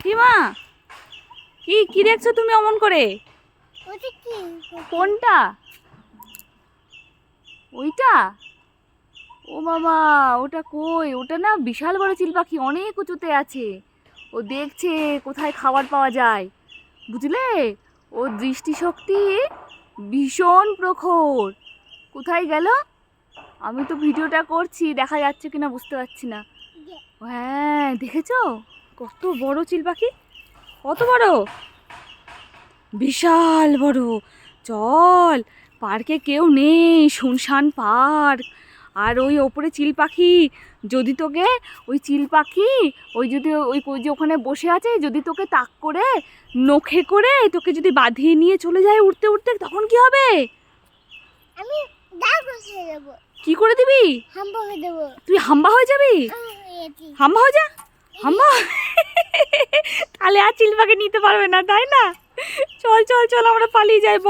কি মা? কি কি দেখছ তুমি অমন করে? কোনটা? ওইটা? ও বাবা ওটা কই? ওটা না বিশাল বড় চিল পাখি অনেক উঁচুতে আছে। ও দেখছে কোথায় খাবার পাওয়া যায়। বুঝলে? ও দৃষ্টিশক্তি ভীষণ প্রখর। কোথায় গেল? আমি তো ভিডিওটা করছি দেখা যাচ্ছে কিনা বুঝতে পারছি না। হ্যাঁ দেখেছ? কত বড় চিল পাখি? কত বড়? বিশাল বড়। চল পার্কে কেউ নেই শুনশান পার্ক। আর ওই ওপরে চিল পাখি যদি তোকে ওই চিল পাখি ওই যদি ওই যে ওখানে বসে আছে যদি তোকে তাক করে নখে করে তোকে যদি বাঁধিয়ে নিয়ে চলে যায় উঠতে উঠতে তখন কি হবে? আমি কি করে দিবি? হাম্বা হয়ে দেবো। তুই হাম্বা হয়ে যাবি? হাম্বা হয়ে যা। তাহলে আর চিল পাখি নিতে পারবে না, তাই না? চল চল চল, আমরা পালিয়ে যাই, বল।